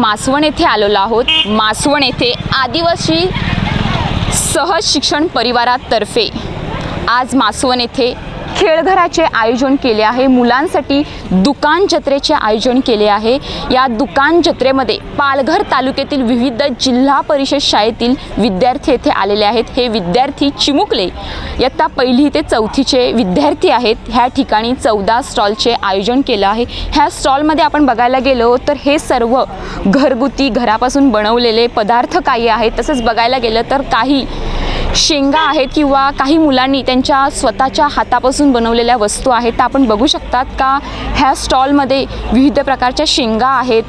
मासवण येथे आलेलो आहोत. मासवण येथे आदिवासी सहज शिक्षण परिवारातर्फे आज मासवण येथे खेळघराचे आयोजन केले आहे. मुलांसाठी दुकान जत्रेचे आयोजन केले आहे. या दुकान जत्रेमध्ये पालघर तालुक्यातील विविध जिल्हा परिषद शाळेतील विद्यार्थी येथे आलेले आहेत. हे विद्यार्थी चिमुकले. इयत्ता पहिली ते चौथीचे विद्यार्थी आहेत. ह्या ठिकाणी चौदा स्टॉलचे आयोजन केलं आहे. ह्या स्टॉलमध्ये आपण बघायला गेलो तर हे सर्व घरगुती घरापासून बनवलेले पदार्थ काही आहेत. तसंच बघायला गेलं तर काही शेंगा आहेत किंवा काही मुलांनी त्यांच्या स्वतःच्या हातापासून बनवलेल्या वस्तू आहेत त्या आपण बघू शकतात का ह्या स्टॉलमध्ये विविध प्रकारच्या शेंगा आहेत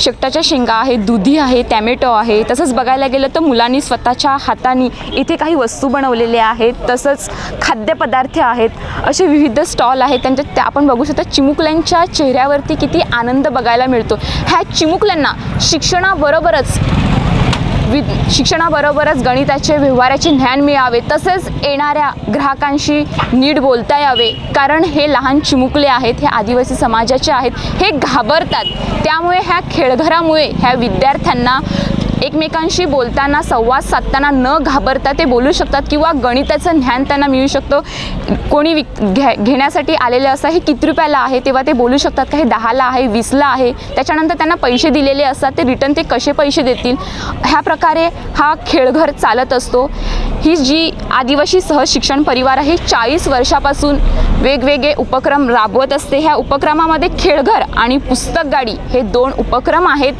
शेकटाच्या शेंगा आहेत दुधी आहे टॅमॅटो आहे. तसंच बघायला गेलं तर मुलांनी स्वतःच्या हाताने इथे काही वस्तू बनवलेल्या आहेत तसंच खाद्यपदार्थ आहेत. असे विविध स्टॉल आहेत त्यांच्यात त्या आपण बघू शकतो. चिमुकल्यांच्या चेहऱ्यावरती किती आनंद बघायला मिळतो. ह्या चिमुकल्यांना शिक्षणाबरोबरच वि शिक्षणाबरोबरच गणिताचे व्यवहाराचे ज्ञान मिळावे तसेच येणाऱ्या ग्राहकांशी नीट बोलता यावे. कारण हे लहान चिमुकले आहेत हे आदिवासी समाजाचे आहेत हे घाबरतात. त्यामुळे ह्या खेळघरामुळे ह्या विद्यार्थ्यांना एकमेकांशी बोलताना संवाद साधताना न घाबरता ते बोलू शकतात किंवा गणिताचं ज्ञान त्यांना मिळू शकतं. कोणी विक घ्या घेण्यासाठी आलेले असतात हे किती रुपयाला आहे तेव्हा ते बोलू शकतात. का हे दहाला आहे वीसला आहे. त्याच्यानंतर त्यांना पैसे दिलेले असतात ते रिटर्न ते कसे पैसे देतील? ह्या प्रकारे हा खेळघर चालत असतो. ही जी आदिवासी सहज शिक्षण परिवार आहे चाळीस वर्षापासून वेगवेगळे उपक्रम राबवत असते. ह्या उपक्रमामध्ये खेळघर आणि पुस्तक गाडी हे दोन उपक्रम आहेत.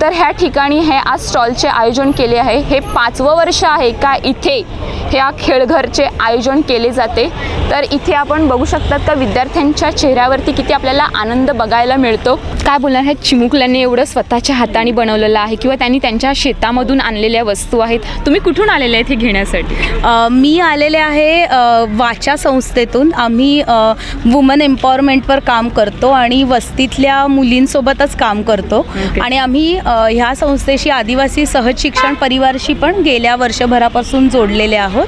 तर ह्या ठिकाणी हे आज स्टॉलचे आयोजन केले आहे. हे पाचवं वर्ष आहे का इथे ह्या खेळघरचे आयोजन केले जाते? तर इथे आपण बघू शकतात का विद्यार्थ्यांच्या चेहऱ्यावरती किती आपल्याला आनंद बघायला मिळतो. काय बोलणार ह्या चिमुकल्यांनी एवढं स्वतःच्या हाताने बनवलेलं आहे किंवा त्यांनी त्यांच्या शेतामधून आणलेल्या वस्तू आहेत. तुम्ही कुठून आलेले आहेत हे घेण्यासाठी? मी आलेले आहे वाचा संस्थेतून. आम्ही वुमन एम्पॉवरमेंटवर काम करतो आणि वस्तीतल्या मुलींसोबतच काम करतो. आणि आम्ही ह्या संस्थेशी आदिवासी सहज शिक्षण परिवारशी पण गेल्या वर्षभरापासून जोडलेले आहोत.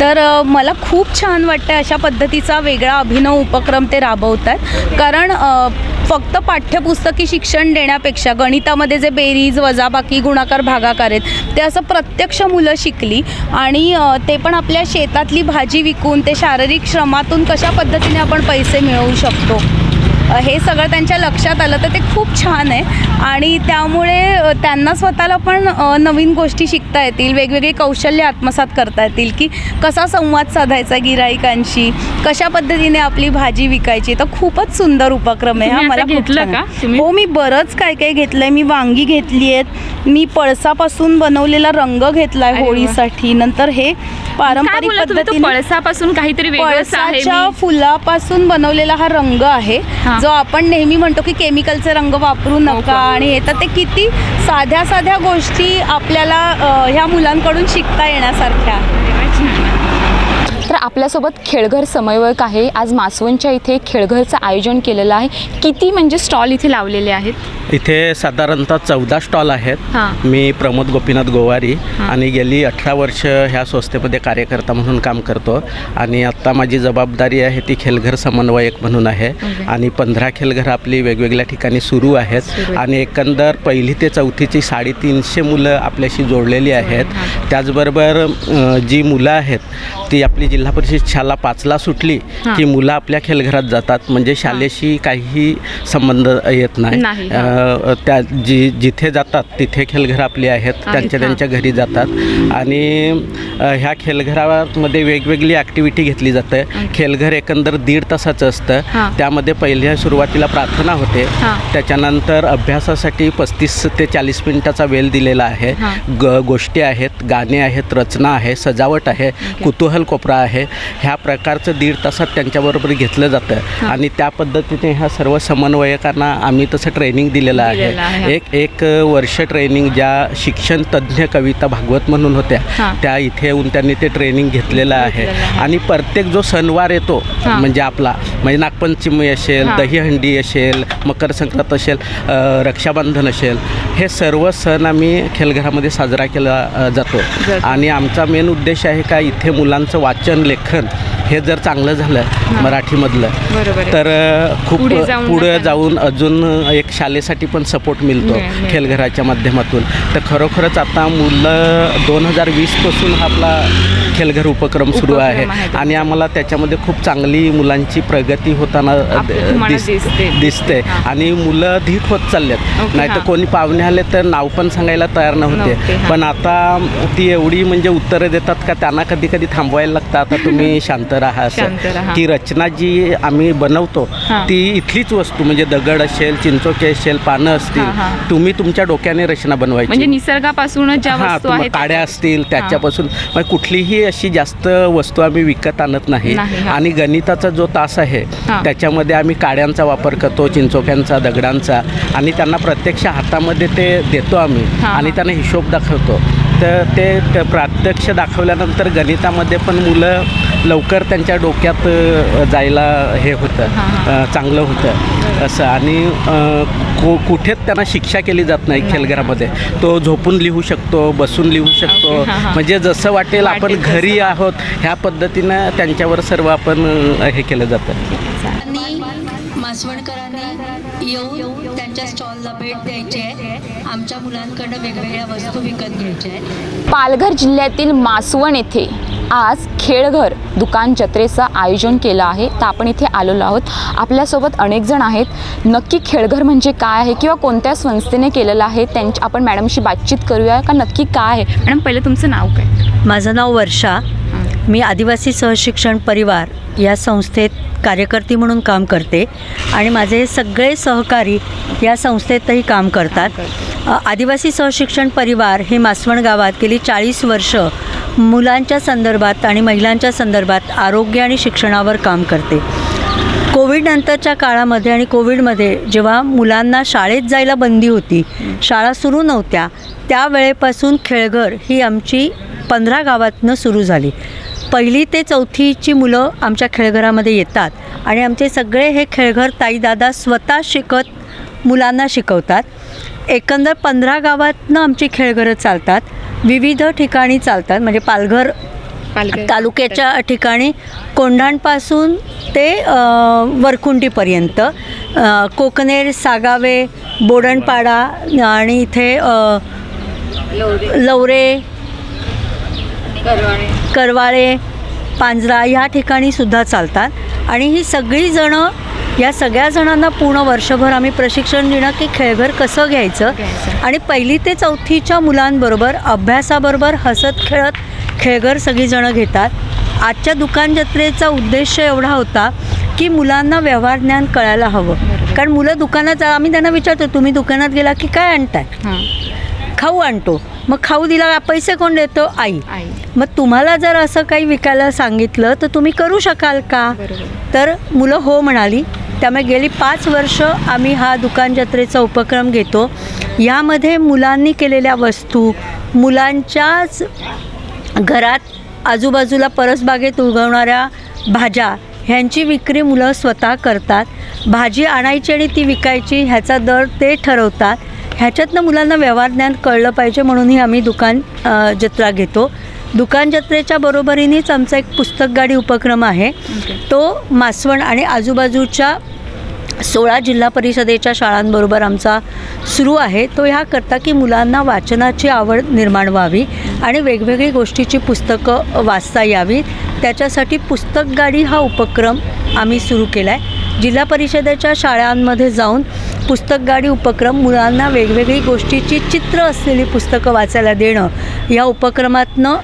तर मला खूप छान वाटतं अशा अशा पद्धतीचा वेगळा अभिनव उपक्रम ते राबवत आहेत कारण फक्त पाठ्यपुस्तकी शिक्षण देण्यापेक्षा गणितामध्ये जे बेरीज वजाबाकी गुणाकार भागाकार आहेत ते असं प्रत्यक्ष मुलं शिकली आणि ते पण आपल्या शेतातली भाजी विकून ते शारीरिक श्रमातून कशा पद्धतीने आपण पैसे मिळवू शकतो? हे सगळं त्यांच्या लक्षात आलं तर ते खूप छान आहे. आणि त्यामुळे त्यांना स्वतःला पण नवीन गोष्टी शिकता येतील वेगवेगळे कौशल्य आत्मसात करता येतील की कसा संवाद साधायचा गिराईकांशी कशा पद्धतीने आपली भाजी विकायची तर खूपच सुंदर उपक्रम आहे. हा मला घेतलं का? हो मी बरंच काय काय घेतलंय. मी वांगी घेतली आहेत. मी पळसापासून बनवलेला रंग घेतलाय. होळीसाठी. नंतर हे पारंपरिक पद्धतीने पळसापासून काहीतरी पळसाच्या फुलापासून बनवलेला हा रंग आहे. जो आपण नेहमी म्हणतो की केमिकलचे रंग वापरू नका का? आणि हे तर ते किती साध्या साध्या गोष्टी आपल्याला ह्या मुलांकडून शिकता येण्यासारख्या. तर आपल्यासोबत खेळघर समन्वयक आहे आज मासवणच्या इथे खेळघरचं आयोजन केलेलं आहे किती म्हणजे स्टॉल इथे लावलेले आहेत इथे साधारणतः चौदा स्टॉल आहेत. मी प्रमोद गोपीनाथ गोवारी. आणि गेली अठरा वर्ष ह्या संस्थेमध्ये कार्यकर्ता म्हणून काम करतो आणि आत्ता माझी जबाबदारी आहे ती खेलघर समन्वयक म्हणून आहे. आणि पंधरा खेलघर आपली वेगवेगळ्या ठिकाणी सुरू आहेत. आणि एकंदर पहिली ते चौथीची साडेतीनशे मुलं आपल्याशी जोडलेली आहेत. त्याचबरोबर जी मुलं आहेत ती आपली जिल्हा परिषद शाळा पाचला सुटली. की मुलं आपल्या खेलघरात जातात. म्हणजे शाळेशी काही संबंध येत नाही, त्या जी जिथे जातात तिथे खेलघर आपली आहेत. त्यांच्या. त्यांच्या घरी जातात. आणि ह्या खेलघरामध्ये वेगवेगळी ॲक्टिव्हिटी घेतली जाते. खेलघर एकंदर दीड तासाचं. असतं. त्यामध्ये पहिल्या सुरुवातीला प्रार्थना होते. त्याच्यानंतर अभ्यासासाठी पस्तीस ते चाळीस मिनिटाचा वेळ दिलेला आहे. ग गोष्टी आहेत गाणे आहेत रचना आहे सजावट आहे कुतूहल कोपरा आहे ह्या प्रकारचं दीड तासात त्यांच्याबरोबर घेतलं जातं आणि त्या पद्धतीने ह्या सर्व समन्वयकांना आम्ही तसं ट्रेनिंग दिलेलं आहे. एक एक वर्ष ट्रेनिंग ज्या शिक्षण तज्ज्ञ कविता भागवत म्हणून होत्या. त्या इथे येऊन त्यांनी ते ट्रेनिंग घेतलेलं आहे. आणि प्रत्येक जो सणवार येतो. म्हणजे आपला म्हणजे नागपंचमी असेल. दहीहंडी असेल मकर संक्रांत असेल रक्षाबंधन असेल हे सर्व सण आम्ही खेलघरामध्ये साजरा केला जातो. आणि आमचा मेन उद्देश आहे का इथे मुलांचं वाचन लेखन हे जर चांगलं झालं मराठीमधलं. तर खूप पुढे जाऊन अजून एक शाळेसाठी पण सपोर्ट मिळतो. खेलघराच्या माध्यमातून तर खरोखरच आता मुलं दोन हजार वीसपासून आपला खेलघर उपक्रम सुरू आहे तो. आणि आम्हाला त्याच्यामध्ये खूप चांगली मुलांची प्रगती होताना दिसते. आणि मुलं धीट होत चाललेत ओके, नाही तर. कोणी पाहुणे आले तर नाव पण सांगायला तयार नव्हते. पण आता ती एवढी म्हणजे उत्तरं देतात का त्यांना कधी कधी थांबवायला लागतं आता तुम्ही शांत राहा. असं की रचना जी आम्ही बनवतो. ती इथलीच वस्तू म्हणजे दगड असेल चिंचोके असेल पानं असतील. तुम्ही तुमच्या डोक्याने रचना म्हणजे बनवायची हां तुम- आहेत काड्या असतील त्याच्यापासून म्हणजे कुठलीही अशी जास्त वस्तू आम्ही विकत आणत नाही. आणि गणिताचा जो तास आहे. त्याच्यामध्ये आम्ही काड्यांचा वापर करतो चिंचोक्यांचा दगडांचा आणि त्यांना प्रत्यक्ष हातामध्ये ते देतो आम्ही आणि. त्यांना हिशोब दाखवतो तर ते त- प्रत्यक्ष दाखवल्यानंतर गणितामध्ये पण मुलं लवकर त्यांच्या डोक्यात जायला हे होतं चांगलं होतं. असं आणि को कुठेच त्यांना शिक्षा केली जात नाही खेलघरामध्ये. तो झोपून लिहू शकतो बसून लिहू शकतो. म्हणजे जसं वाटेल आपण. घरी आहोत ह्या पद्धतीनं त्यांच्यावर सर्व आपण हे केलं जातं. मासवणकरांनी येऊन त्यांच्या स्टॉलला भेट द्यायची आहे. आमच्या मुलांकडनं वेगवेगळ्या वस्तू विकत घ्यायच्या आहेत. पालघर जिल्ह्यातील मासवण येथे आज खेळघर दुकान जत्रेचं आयोजन केलं आहे. तर आपण इथे आलेलो आहोत. आपल्यासोबत अनेक जण आहेत. नक्की खेळघर म्हणजे काय आहे किंवा कोणत्या संस्थेने केलेलं आहे? त्यांची आपण मॅडमशी बातचीत करूया का नक्की काय आहे? मॅडम पहिलं तुमचं नाव काय? माझं नाव वर्षा. मी आदिवासी सहशिक्षण परिवार या संस्थेत कार्यकर्ती म्हणून काम करते आणि माझे सगळे सहकारी या संस्थेतही काम करतात. आदिवासी सहशिक्षण परिवार हे मासवण गावात गेली चाळीस वर्ष मुलांच्या संदर्भात आणि महिलांच्या संदर्भात आरोग्य आणि शिक्षणावर काम करते. कोविडनंतरच्या काळामध्ये आणि कोविडमध्ये जेव्हा मुलांना शाळेत जायला बंदी होती शाळा सुरू नव्हत्या त्यावेळेपासून खेळघर ही आमची पंधरा गावातनं सुरू झाली. पहिली ते चौथीची मुलं आमच्या खेळघरामध्ये येतात. आणि आमचे सगळे हे खेळघर ताईदादा स्वतः शिकत मुलांना शिकवतात. एकंदर पंधरा गावातनं आमची खेळघरं चालतात. विविध ठिकाणी चालतात. म्हणजे पालघर तालुक्याच्या ठिकाणी कोंढाणपासून ते अ, कोकनेर सागावे बोडणपाडा आणि इथे लवरे करवाळे. पांजरा ह्या ठिकाणी सुद्धा चालतात. आणि ही सगळी जणं या सगळ्या जणांना पूर्ण वर्षभर आम्ही प्रशिक्षण देणं की खेळघर कसं घ्यायचं. आणि पहिली ते चौथीच्या मुलांबरोबर अभ्यासाबरोबर हसत खेळत खेळघर सगळीजणं घेतात. आजच्या दुकान जत्रेचा उद्देश एवढा होता की मुलांना व्यवहार ज्ञान कळायला हवं. कारण मुलं दुकानात आम्ही त्यांना विचारतो तुम्ही दुकानात गेला की काय आणताय? खाऊ आणतो. मग खाऊ दिला पैसे कोण देतो? आई. आई. मग तुम्हाला जर असं काही विकायला सांगितलं तर तुम्ही करू शकाल का? तर मुलं हो म्हणाली. त्यामुळे गेली पाच वर्ष आम्ही हा दुकान जत्रेचा उपक्रम घेतो. यामध्ये मुलांनी केलेल्या वस्तू मुलांच्याच घरात आजूबाजूला परसबागेत उगवणाऱ्या भाज्या ह्यांची विक्री मुलं स्वतः करतात. भाजी आणायची आणि ती विकायची ह्याचा दर ते ठरवतात. ह्याच्यातनं मुलांना व्यवहार ज्ञान कळलं पाहिजे म्हणूनही आम्ही दुकान जत्रा घेतो. दुकान जत्रेच्या बरोबरीनेच आमचा एक पुस्तक गाडी उपक्रम आहे. तो मासवण आणि आजूबाजूच्या सोळा जिल्हा परिषदेच्या शाळांबरोबर आमचा सुरू आहे. तो ह्या करता की मुलांना वाचनाची आवड निर्माण व्हावी आणि वेगवेगळी गोष्टीची पुस्तकं वाचता यावीत त्याच्यासाठी पुस्तक गाडी हा उपक्रम आम्ही सुरू केला आहे जिल्हा परिषदेच्या शाळांमध्ये जाऊन पुस्तक गाडी उपक्रम मुलांना वेगवेगळी गोष्टीची चित्र असलेली पुस्तकं वाचायला देणं. या उपक्रमातनं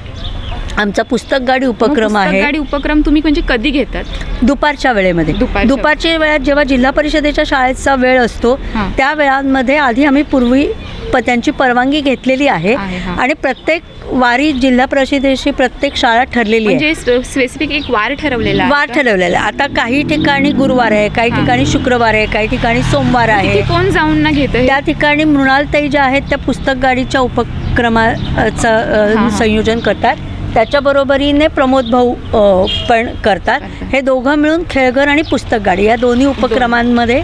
आमचा पुस्तक गाडी उपक्रम आहे. गाडी उपक्रम तुम्ही म्हणजे कधी घेतात? दुपारच्या वेळेमध्ये. दुपारच्या- वेळात जेव्हा जिल्हा परिषदेच्या शाळेचा वेळ असतो. त्या वेळांमध्ये आधी आम्ही पूर्वी प त्यांची परवानगी घेतलेली आहे. आणि प्रत्येक वारी जिल्हा परिषदेची प्रत्येक शाळा ठरलेली आहे म्हणजे स्पेसिफिक एक वार ठरवलेला आहे वार का? ठरवलेला आहे आता काही ठिकाणी गुरुवार आहे काही हां. ठिकाणी शुक्रवार आहे काही ठिकाणी सोमवार आहे तिथे कोण जाऊन ना घेतं हे? त्या ठिकाणी मृणालताई ज्या आहेत त्या पुस्तक गाडीच्या उपक्रमाचं अ. संयोजन करतात त्याच्या बरोबरीने प्रमोद भाऊ अ, पण करतात करतात. हे दोघं मिळून खेळघर आणि पुस्तक गाडी या दोन्ही उपक्रमांमध्ये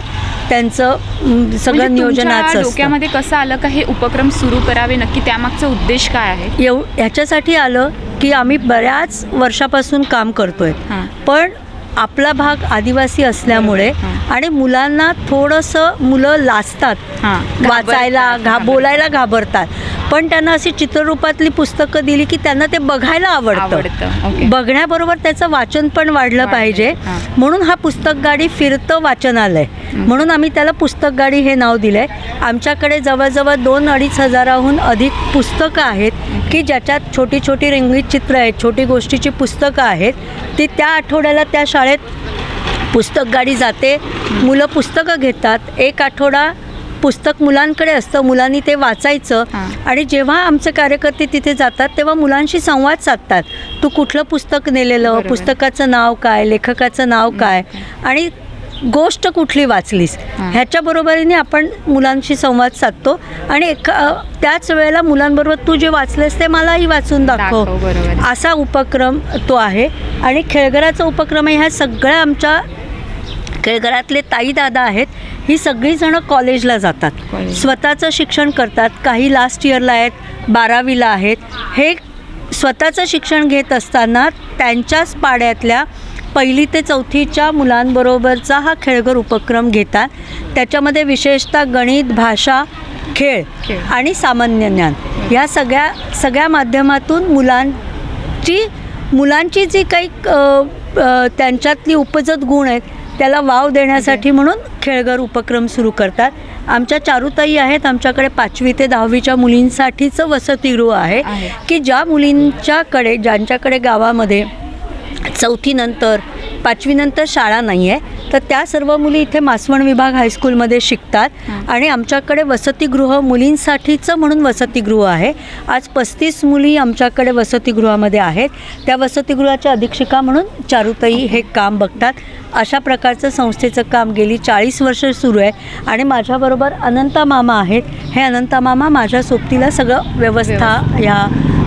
त्यांचं सगळं म्हणजे नियोजनाचं असतं. डोक्यामध्ये कसं आलं का हे उपक्रम सुरू करावे? नक्की त्यामागचा उद्देश काय आहे? एव ह्याच्यासाठी आलं की आम्ही बऱ्याच वर्षापासून काम करतोय. हां. पण आपला भाग आदिवासी असल्यामुळे. आणि मुलांना थोडंसं मुलं लाजतात. हां. वाचायला घा बोलायला घाबरतात. पण त्यांना अशी चित्ररूपातली पुस्तकं दिली की त्यांना ते बघायला आवडतं. बघण्याबरोबर त्याचं वाचन पण वाढलं. पाहिजे. म्हणून हा पुस्तक गाडी फिरतं वाचनालय. म्हणून आम्ही त्याला पुस्तक गाडी हे नाव दिलं आहे आमच्याकडे जवळजवळ दोन अडीच हजाराहून अधिक पुस्तकं आहेत. की ज्याच्यात छोटी छोटी रंगीत चित्र आहेत छोटी गोष्टीची पुस्तकं आहेत ती त्या आठवड्याला त्या शाळेत पुस्तक गाडी जाते. मुलं पुस्तकं घेतात. एक आठवडा पुस्तक मुलांकडे असतं. मुलांनी ते वाचायचं. आणि जेव्हा आमचे कार्यकर्ते तिथे जातात तेव्हा मुलांशी संवाद साधतात. तू कुठलं पुस्तक नेलेलं. पुस्तकाचं नाव काय? लेखकाचं नाव काय? आणि गोष्ट कुठली वाचलीस. ह्याच्या बरोबरीने आपण मुलांशी संवाद साधतो आणि त्याच वेळेला मुलांबरोबर तू जे वाचलेस ते मलाही वाचून दाखव. असा उपक्रम तो आहे आणि खेळघराचा उपक्रम आहे ह्या सगळ्या आमच्या खेळघरातले ताई दादा आहेत ही सगळीजणं कॉलेजला जातात. स्वतःचं शिक्षण करतात काही लास्ट इयरला आहेत बारावीला आहेत हे स्वतःचं शिक्षण घेत असताना त्यांच्याच पाड्यातल्या पहिली ते चौथीच्या मुलांबरोबरचा हा खेळघर उपक्रम घेतात त्याच्यामध्ये विशेषतः गणित भाषा खेळ. आणि सामान्य ज्ञान या सगळ्या सगळ्या माध्यमातून मुलांची मुलांची जी काही त्यांच्यातली उपजत गुण आहेत त्याला वाव देण्यासाठी म्हणून खेळघर उपक्रम सुरू करतात आमच्या चारुताई आहेत आमच्याकडे पाचवी ते दहावीच्या मुलींसाठीचं वसतिगृह आहे. की ज्या मुलींच्याकडे ज्यांच्याकडे गावामध्ये चौथीनंतर पाचवीनंतर शाळा नाही आहे तर त्या सर्व मुली इथे मासवण विभाग हायस्कूलमध्ये शिकतात. आणि आमच्याकडे वसतिगृह मुलींसाठीचं म्हणून वसतिगृह आहे. आज पस्तीस मुली आमच्याकडे वसतिगृहामध्ये आहेत. त्या वसतिगृहाच्या अधीक्षिका म्हणून चारुताई हे काम बघतात. अशा प्रकारचं संस्थेचं काम गेली चाळीस वर्ष सुरू आहे आणि माझ्याबरोबर अनंता मामा आहेत. हे अनंता मामा माझ्या सोबतीला सगळं व्यवस्था ह्या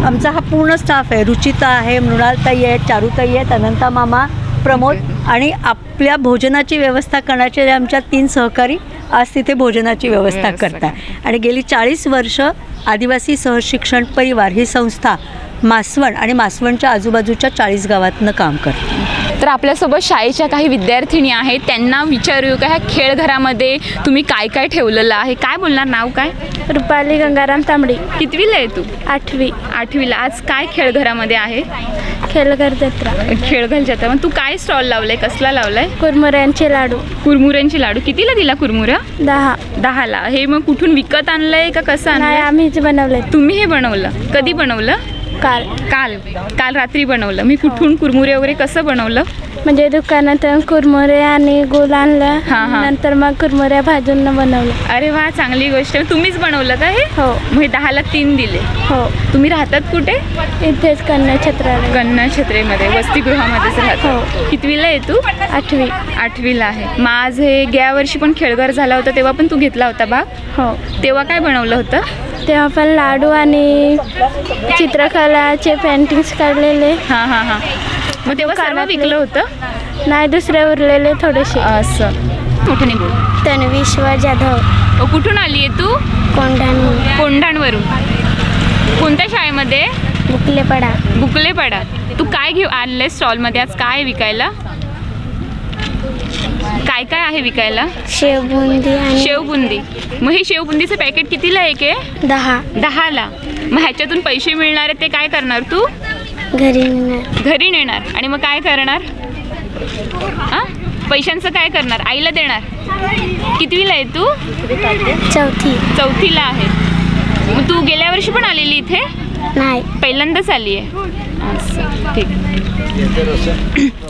आमचा हा पूर्ण स्टाफ आहे. रुचिता आहे मृणालताई आहेत चारुताई आहेत अनंता मामा प्रमोद आणि आपल्या भोजनाची व्यवस्था करण्याचे आमच्या तीन सहकारी आज तिथे भोजनाची व्यवस्था व्यवस्था करतात. आणि गेली चाळीस वर्ष आदिवासी सहशिक्षण परिवार ही संस्था मासवण आणि मासवणच्या आजूबाजूच्या चाळीस गावातनं काम करते तर आपल्यासोबत शाळेच्या काही विद्यार्थिनी आहेत. त्यांना विचारू का ह्या खेळघरामध्ये तुम्ही काय काय ठेवलेलं आहे? काय बोलणार? नाव काय? रुपाली गंगाराम तांबडी. कितवीला आहे तू? आठवी. आठवीला. आज काय खेळघरामध्ये आहे? खेलघर जत्रा. खेळघर जाता मग तू काय स्टॉल लावलाय? कसला लावलाय? कुरमुऱ्यांचे लाडू. कुरमुऱ्यांची लाडू. कितीला दिला कुरमुरा? दहा. दहाला. हे मग कुठून विकत आणलंय का कसं आणलंय? आम्हीच बनवले तुम्ही हे बनवलं. कधी बनवलं? काल काल काल रात्री बनवलं. मी कुठून कुरमुरे वगैरे कसं बनवलं? म्हणजे दुकानातून कुरमुरे आणि गुळ आणलं. हा, हा. नंतर मग कुरमुऱ्या भाजून बनवलं. अरे वा चांगली गोष्ट. आहे. तुम्हीच बनवलं का हे? हो. मग हे दहाला तीन दिले. हो. तुम्ही राहतात कुठे? इथेच कन्या छत्रालय कन्या छत्रेमध्ये वसतिगृहामध्येच राहतो. हो. कितवीला आहे तू? आठवी. आठवीला आहे. आज हे गेल्या वर्षी पण खेळघर झाला होता तेव्हा पण तू घेतला होता भाग? हो. तेव्हा काय बनवलं होतं? तेव्हा पण लाडू आणि चित्रकलाचे पेंटिंग्स काढलेले. हां हां हां. मग तेव्हा सर्व. विकलं होतं? नाही दुसरे उरलेले थोडेसे. असं. बोल तन्वीश्वर जाधव. कुठून आली आहे तू? कोंढाणी कोंढाणवरून. कोणत्या शाळेमध्ये? बुकलेपडा. बुकलेपाडा. तू काय घेऊ आणलंय स्टॉलमध्ये आज काय विकायला? काय काय आहे विकायला? शेवबुंदी आणि शेवबुंदी. मग हे शेवबुंदीचं पॅकेट कितीला आहे के? दहा. दहाला. मग ह्याच्यातून पैसे मिळणार आहेत ते काय करणार तू? घरी नेणार. घरी नेणार. आणि मग काय करणार? आ पैशांचं काय करणार? आईला देणार. कितवीला आहे तू? चौथी. चौथीला आहे. मग तू गेल्या वर्षी पण आलेली इथे? नाही. पहिल्यांदाच आली आहे. असं ठीक.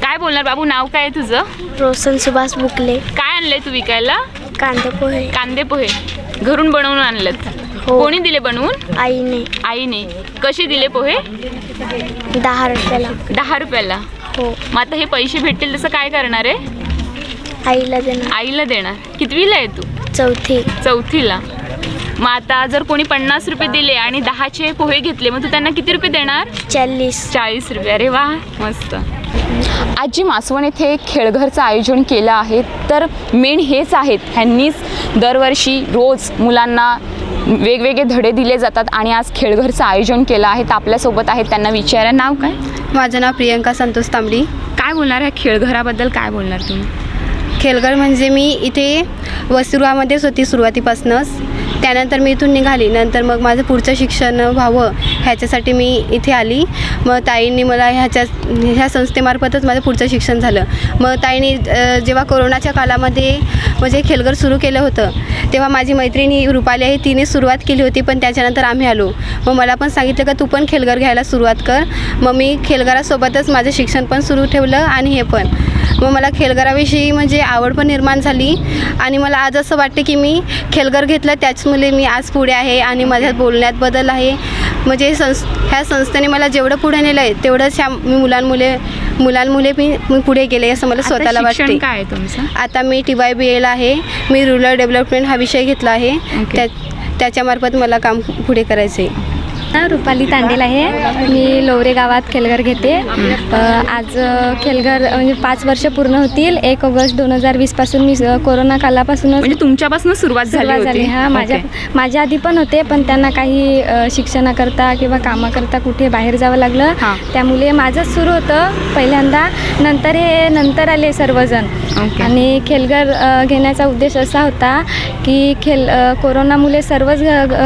काय बोलणार बाबू नाव काय आहे तुझं? रोशन सुभाष बुकले. काय आणलंय तू विकायला? कांदे पोहे. कांदे पोहे. घरून बनवून आणलेत. हो. कोणी दिले बनवून? आईने. आईने. कसे दिले पोहे? दहा रुपयाला. दहा रुपयाला. हो. मग आता हे पैसे भेटतील तसं काय करणार आहे? आईला देणार. आईला देणार. कितवीला आहे तू? चौथी. चौथीला. मग आता जर कोणी पन्नास रुपये दिले आणि दहाचे पोहे घेतले मग तू त्यांना किती रुपये देणार? चाळीस. चाळीस रुपये. अरे वा मस्त. आज जी मासवण येथे खेळघरचं आयोजन केलं आहे. तर मेन हेच आहेत. ह्यांनीच दरवर्षी रोज मुलांना वेगवेगळे धडे दिले जातात आणि आज खेळघरचं आयोजन केलं आहे. तर आपल्यासोबत आहेत त्यांना विचारा. नाव काय? माझं नाव प्रियंका संतोष तांबडी. काय बोलणार ह्या खेळघराबद्दल? काय बोलणार तुम्ही? खेलघर म्हणजे मी इथे वसतिगृहामध्येच होती सुरुवातीपासूनच. त्यानंतर मी इथून निघाली. नंतर मग माझं पुढचं शिक्षण व्हावं ह्याच्यासाठी मी इथे आली. मग ताईंनी मला ह्याच्या ह्या संस्थेमार्फतच माझं पुढचं शिक्षण झालं. मग ताईंनी जेव्हा कोरोनाच्या काळामध्ये म्हणजे खेलघर सुरू केलं होतं तेव्हा माझी मैत्रिणी रुपाली आहे तिने सुरुवात केली होती पण त्याच्यानंतर आम्ही आलो. मग मला पण सांगितलं का तू पण खेलघर घ्यायला सुरुवात कर. मग मी खेलघरासोबतच माझं शिक्षण पण सुरू ठेवलं आणि हे पण. मग मला खेलघराविषयी म्हणजे आवड पण निर्माण झाली. आणि मला आज असं वाटते की मी खेलघर घेतलं त्याचमुळे मी आज पुढे आहे आणि माझ्यात बोलण्यात बदल आहे. म्हणजे संस ह्या संस्थेने मला जेवढं पुढे नेलं आहे तेवढंच ह्या मी मुलांमुळे मुलांमुळे मी मी पुढे गेले असं मला स्वतःला वाटते काय तुमचं? आता मी टी वाय बी एला आहे. मी रुरल डेव्हलपमेंट हा विषय घेतला आहे. त्या त्याच्यामार्फत मला काम पुढे करायचं आहे रुपाली तांडेल आहे. मी लोवरे गावात खेलघर घेते. आज खेलघर म्हणजे पाच वर्ष पूर्ण होतील. एक ऑगस्ट दोन हजार वीसपासून मी कोरोना कालापासूनच म्हणजे तुमच्यापासून सुरुवात झाली हा माझ्या. माझ्या आधी पण होते पण त्यांना काही शिक्षणाकरता किंवा कामाकरता कुठे बाहेर जावं लागलं. त्यामुळे माझंच सुरू होतं पहिल्यांदा. नंतर हे नंतर आले सर्वजण. आणि खेलघर घेण्याचा उद्देश असा होता की खेल कोरोनामुळे सर्वच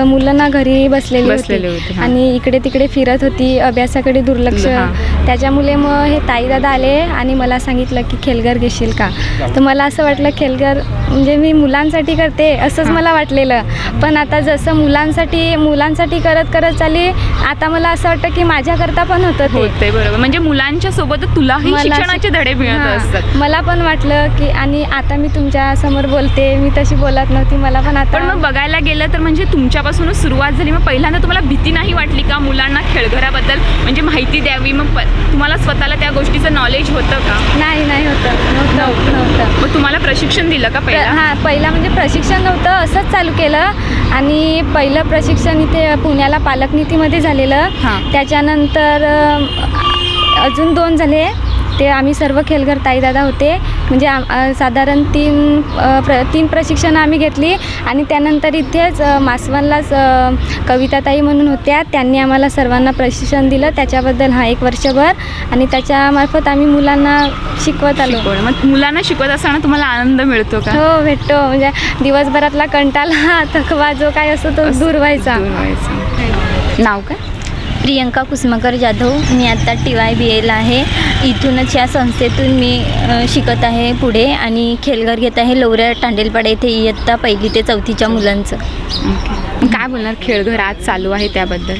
मुलांना घरी बसलेली बसलेले होते, हां. आणि इकडे तिकडे फिरत होती अभ्यासाकडे दुर्लक्ष. हां. त्याच्यामुळे मग हे ताईदादा आले आणि मला सांगितलं की खेलघर घेशील का? तर मला असं वाटलं खेलघर म्हणजे मी मुलांसाठी करते असंच मला वाटलेलं. पण आता जसं मुलांसाठी मुलांसाठी करत करत चाली आता मला असं वाटतं की माझ्याकरता पण होतं ते. होते बरोबर. म्हणजे मुलांच्या सोबत तुलाही मला शिक्षणाचे धडे मिळत हां. असतात. मला पण वाटलं की आणि आता मी तुमच्यासमोर बोलते मी तशी बोलत नव्हती मला पण आता मग बघायला गेलं तर म्हणजे तुमच्यापासूनच सुरुवात झाली. मग पहिल्यांदा तुम्हाला भीती नाही वाटली का मुलांना खेळघराबद्दल? म्हणजे माहिती द्यावी. मग तुम्हाला स्वतःला त्या गोष्टीचं नॉलेज होतं का? नाही नाही होतं. नव्हतं नव्हतं. मग तुम्हाला प्रशिक्षण दिलं का पहिला? हां पहिला म्हणजे प्रशिक्षण नव्हतं. असंच चालू केलं. आणि पहिलं प्रशिक्षण इथे पुण्याला पालकनीतीमध्ये झालेलं. हां. त्याच्यानंतर अजून दोन झाले. ते आम्ही सर्व खेलघर ताईदादा होते. म्हणजे आम- साधारण तीन प्र तीन प्रशिक्षणं आम्ही घेतली आणि त्यानंतर इथेच अं, कविताताई म्हणून होत्या. त्यांनी आम्हाला सर्वांना प्रशिक्षण दिलं. त्याच्याबद्दल हा एक वर्षभर आणि त्याच्यामार्फत आम्ही मुलांना शिकवत आलो. मग मुलांना शिकवत असताना तुम्हाला आनंद मिळतो का? हो भेटतो. म्हणजे दिवसभरातला कंटाळा थकवा जो काय असतो तो दूर व्हायचा. दूर व्हायचा. नाव काय? प्रियंका कुसुमाकर जाधव. मी आता टी वाय बी एला आहे. इथूनच या संस्थेतून मी शिकत आहे पुढे आणि खेलघर घेत आहे. लवऱ्या तांडेलपाडा येथे इयत्ता पहिली ते चौथीच्या मुलांचं. काय बोलणार? खेळघर आज चालू आहे त्याबद्दल.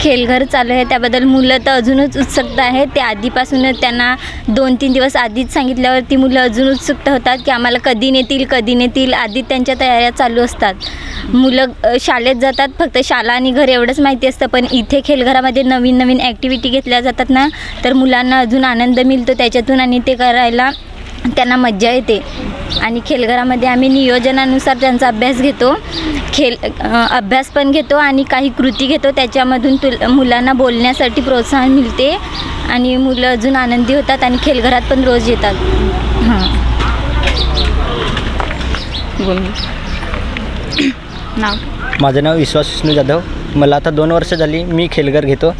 खेलघर चालू आहे त्याबद्दल मुलं तर अजूनच उत्सुकता आहेत ते आधीपासूनच त्यांना दोन तीन दिवस आधीच सांगितल्यावरती मुलं अजून उत्सुकता होतात की आम्हाला कधी नेतील कधी नेतील. आधी त्यांच्या तयाऱ्या चालू असतात. मुलं शाळेत जातात. फक्त शाळा आणि घर एवढंच माहिती असतं पण इथे खेलघरामध्ये नवीन नवीन ॲक्टिव्हिटी घेतल्या जातात ना तर मुलांना अजून आनंद मिळतो त्याच्यातून आणि ते करायला त्यांना मज्जा येते. आणि खेलघरामध्ये आम्ही नियोजनानुसार त्यांचा अभ्यास घेतो. खेल अभ्यास पण घेतो आणि काही कृती घेतो. त्याच्यामधून तुल मुलांना बोलण्यासाठी प्रोत्साहन मिळते आणि मुलं अजून आनंदी होतात आणि खेलघरात पण रोज येतात. हां. बोल. नाव? माझं नाव विश्वास विष्णू जाधव. मला आता दोन वर्ष झाली मी खेलघर घेतो.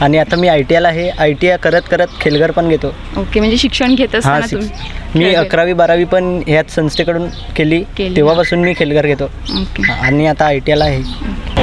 आणि आता मी आय टी आयला आहे. आय टी आय करत करत खेलघर पण घेतो. ओके म्हणजे शिक्षण घेत हां असताना शिक तुम्ही मी खेळघर. अकरावी बारावी पण ह्याच संस्थेकडून केली. केली. तेव्हापासून मी खेलघर घेतो. ओके. आणि आता आय टी आयला आहे.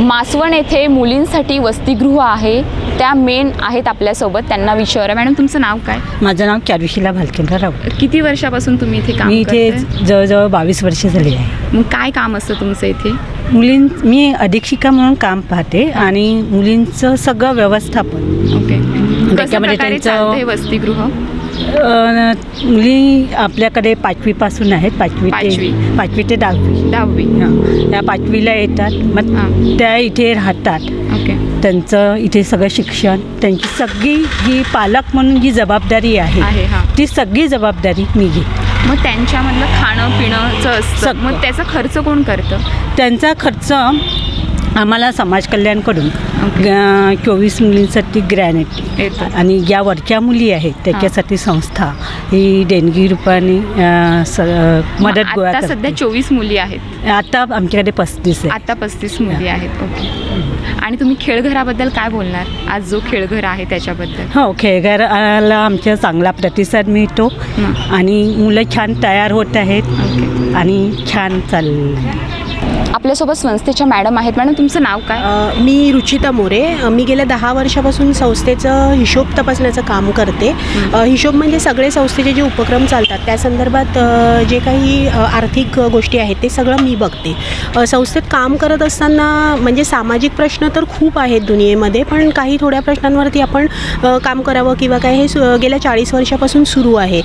मासवण येथे मुलींसाठी वसतिगृह आहे. त्या मेन आहेत आपल्यासोबत. त्यांना विचारा. मॅडम तुमचं नाव काय? माझं नाव कॅरुशिला भालकेंद्र राऊत. किती वर्षापासून तुम्ही इथे काम मी इथे करताय? जवळजवळ बावीस वर्ष झाली आहे. मग काय काम असतं तुमचं इथे? मुलीं मी अधीक्षिका म्हणून काम पाहते आणि मुलींचं सगळं व्यवस्थापन. ओके. त्याच्यामध्ये प्रकारे त्यांचं- वसतिगृह? मुली आपल्याकडे पाचवीपासून आहेत पाचवी पाचवी. ते पाचवी ते दहावी दहावी हां त्या पाचवीला येतात मग हां. त्या इथे राहतात ओके त्यांचं इथे सगळं शिक्षण त्यांची सगळी जी पालक म्हणून जी जबाबदारी आहे, आहे हां. ती सगळी जबाबदारी मी घेते मग त्यांच्यामधलं खाणं पिणंचं असतं सगळं. मग त्याचा खर्च कोण करतं त्यांचा खर्च आम्हाला समाज कल्याणकडून ग- चोवीस मुलींसाठी ग्रॅनेट. आणि ज्या वरच्या मुली आहेत त्याच्यासाठी संस्था ही देणगी रूपाने स मदत गोळा सध्या चोवीस मुली आहेत. आता आमच्याकडे पस्तीस आहे आता पस्तीस मुली आहेत. ओके. आणि तुम्ही खेळघराबद्दल काय बोलणार? आज जो खेळघर आहे त्याच्याबद्दल. हो खेळघराला आमच्या चांगला प्रतिसाद मिळतो. आणि मुलं छान तयार होत आहेत आणि छान चाललं. आपल्यासोबत संस्थेच्या मॅडम आहेत. मॅडम तुमचं नाव काय? मी रुचिता मोरे. मी गेल्या दहा वर्षापासून संस्थेचं हिशोब तपासण्याचं काम करते. हिशोब म्हणजे सगळे संस्थेचे जे उपक्रम चालतात त्या संदर्भात जे काही आर्थिक गोष्टी आहेत ते सगळं मी बघते. संस्थेत काम करत असताना म्हणजे सामाजिक प्रश्न तर खूप आहेत दुनियेमध्ये पण काही थोड्या प्रश्नांवरती आपण काम करावं किंवा काय हे सु गेल्या चाळीस वर्षापासून सुरू आहे.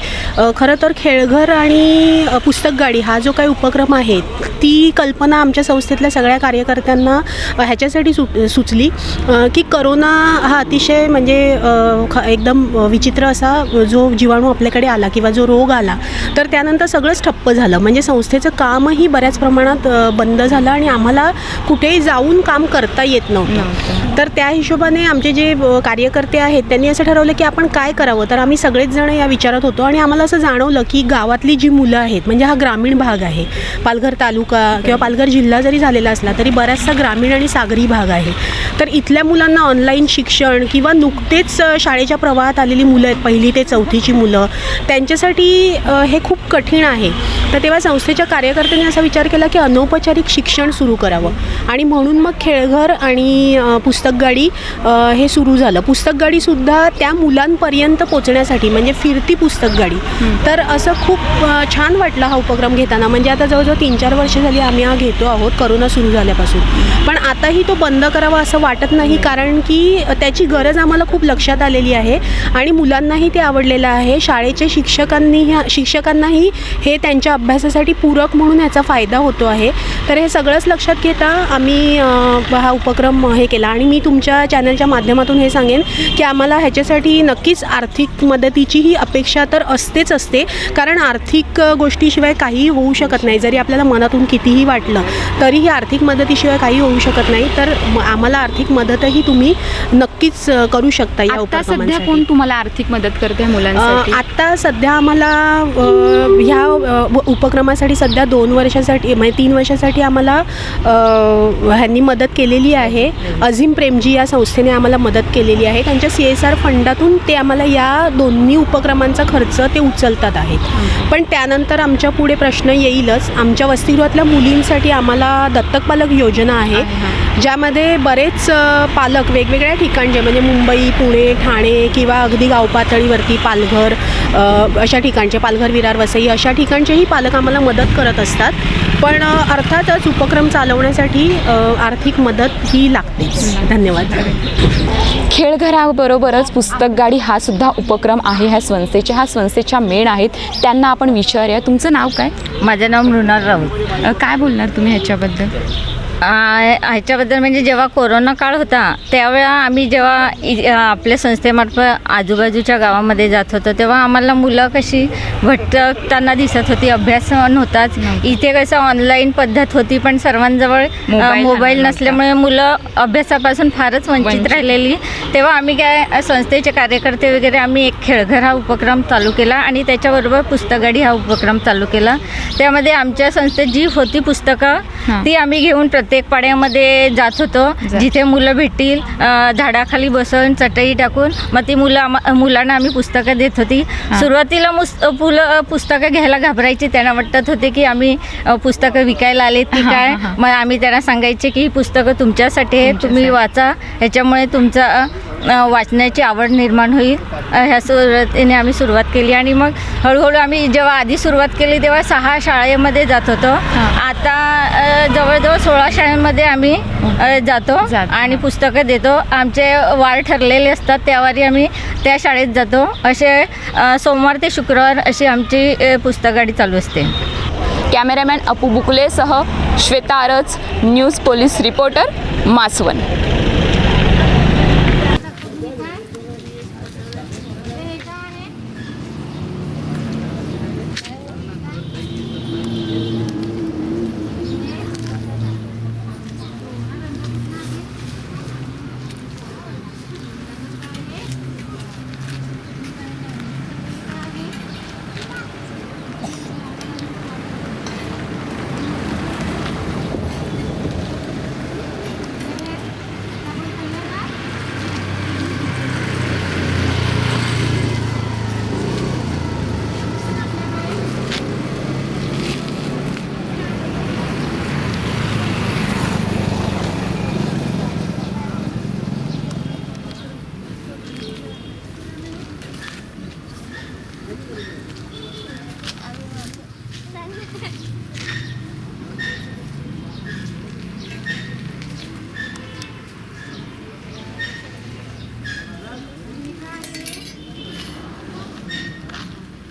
खरं तर खेळघर आणि अ, पुस्तक गाडी हा जो काही उपक्रम आहे ती कल्पना आमच्या संस्थेतल्या सगळ्या कार्यकर्त्यांना ह्याच्यासाठी सु सुचली की करोना हा अतिशय म्हणजे एकदम विचित्र असा जो जीवाणू आपल्याकडे आला किंवा जो रोग आला तर त्यानंतर सगळंच ठप्प झालं. म्हणजे संस्थेचं कामही बऱ्याच प्रमाणात बंद झालं आणि आम्हाला कुठेही जाऊन काम करता येत नव्हतं. तर त्या हिशोबाने आमचे जे कार्यकर्ते आहेत त्यांनी असं ठरवलं की आपण काय करावं? तर आम्ही सगळेच जण या विचारात होतो आणि आम्हाला असं जाणवलं की गावातली जी मुलं आहेत म्हणजे हा ग्रामीण भाग आहे पालघर तालुका किंवा पालघर जिल्हा जरी झालेला असला तरी बराचसा ग्रामीण आणि सागरी भाग आहे. तर इथल्या मुलांना ऑनलाईन शिक्षण किंवा नुकतेच शाळेच्या प्रवाहात आलेली मुलं आहेत पहिली ते चौथीची मुलं त्यांच्यासाठी हे खूप कठीण आहे. तर तेव्हा संस्थेच्या कार्यकर्त्यांनी असा विचार केला की अनौपचारिक शिक्षण सुरू करावं. आणि म्हणून मग खेळघर आणि अ, पुस्तक गाडी अ, हे सुरू झालं. पुस्तक गाडीसुद्धा त्या मुलांपर्यंत पोचण्यासाठी म्हणजे फिरती पुस्तक गाडी. तर असं खूप छान वाटलं हा उपक्रम घेताना. म्हणजे आता जवळजवळ तीन चार वर्ष झाली आम्ही हा घेतो. आहोत करोना सुरू झाल्यापासून. पण आताही तो बंद करावा असं वाटत नाही कारण की त्याची गरज आम्हाला खूप लक्षात आलेली आहे आणि मुलांनाही ते आवडलेलं आहे. शाळेच्या शिक्षकांनी शिक्षकांनाही हे त्यांच्या अभ्यासासाठी पूरक म्हणून याचा फायदा होतो आहे. तर हे सगळंच लक्षात घेता आम्ही हा उपक्रम हे केला. आणि मी तुमच्या चॅनलच्या माध्यमातून हे सांगेन की आम्हाला ह्याच्यासाठी नक्कीच आर्थिक मदतीचीही अपेक्षा तर असतेच असते. कारण आर्थिक गोष्टीशिवाय काहीही होऊ शकत नाही. जरी आपल्याला मनातून कितीही वाटलं तरीही आर्थिक मदतीशिवाय काही होऊ शकत नाही. तर आम्हाला आर्थिक मदतही तुम्ही नक्कीच करू शकता या आता सध्या. कोण तुम्हाला आर्थिक मदत करते मुलांसाठी? अ, आत्ता सध्या आम्हाला ह्या उपक्रमासाठी सध्या दोन वर्षासाठी म्हणजे तीन वर्षासाठी आम्हाला ह्यांनी मदत केलेली आहे. अझीम प्रेमजी या संस्थेने आम्हाला मदत केलेली आहे. त्यांच्या सी एस आर फंडातून ते आम्हाला या दोन्ही उपक्रमांचा खर्च ते उचलतात आहेत. पण त्यानंतर आमच्या पुढे प्रश्न येईलच. आमच्या वसतिगृहातल्या मुलींसाठी आम्हाला दत्तक पालक योजना आहे ज्यामध्ये बरेच पालक वेगवेगळ्या ठिकाणचे म्हणजे मुंबई पुणे ठाणे किंवा अगदी गाव पातळीवरती पालघर अशा ठिकाणचे पालघर विरार वसई अशा ठिकाणचेही पालक आम्हाला मदत करत असतात. पण अर्थातच उपक्रम चालवण्यासाठी आर्थिक मदत ही लागतेच धन्यवाद. खेळघराबरोबरच पुस्तक गाडी हा सुद्धा उपक्रम आहे. ह्या संस्थेच्या ह्या संस्थेच्या मेण आहेत. त्यांना आपण विचारूया. तुमचं नाव काय? माझं नाव मृणाल राऊत. काय बोलणार तुम्ही ह्याच्याबद्दल? ह्याच्याबद्दल म्हणजे जेव्हा कोरोना काळ होता त्यावेळा आम्ही जेव्हा आपल्या संस्थेमार्फत आजूबाजूच्या गावामध्ये जात होतो तेव्हा आम्हाला मुलं कशी भटकताना दिसत होती अभ्यास नव्हताच इथे कसं ऑनलाईन पद्धत होती पण सर्वांजवळ मोबाईल. नसल्यामुळे मुलं अभ्यासापासून फारच वंचित. राहिलेली तेव्हा आम्ही काय संस्थेचे कार्यकर्ते वगैरे आम्ही एक खेळघर हा उपक्रम चालू केला आणि त्याच्याबरोबर पुस्तकगाडी हा उपक्रम चालू केला त्यामध्ये आमच्या संस्थेत जी होती पुस्तकं. ती आम्ही घेऊन प्रत्येक पाड्यामध्ये जात होतो. जिथे मुलं भेटतील झाडाखाली बसून चटई टाकून मग ती मुलं आम्हा मुलांना आम्ही पुस्तकं देत होती. सुरुवातीला मुस पुलं पुस्तकं घ्यायला घाबरायची त्यांना वाटत होते की आम्ही पुस्तकं विकायला आलेत की हां, काय. मग आम्ही त्यांना सांगायचे की ही पुस्तकं तुमच्यासाठी आहेत तुम्ही वाचा ह्याच्यामुळे तुमचा वाचण्याची आवड निर्माण होईल. ह्या सुरुवातीने आम्ही सुरुवात केली आणि मग हळूहळू आम्ही जेव्हा आधी सुरुवात केली तेव्हा सहा शाळेमध्ये जात होतो. आता जवळजवळ सोळा शाळांमध्ये आम्ही जातो. आणि पुस्तकं देतो. आमचे वार ठरलेले असतात त्यावारी आम्ही त्या शाळेत जातो. असे सोमवार ते शुक्रवार अशी आमची अ, पुस्तकगाडी चालू असते. कॅमेरामॅन अपू बुकलेसह श्वेता आरज न्यूज पोलीस रिपोर्टर मासवण.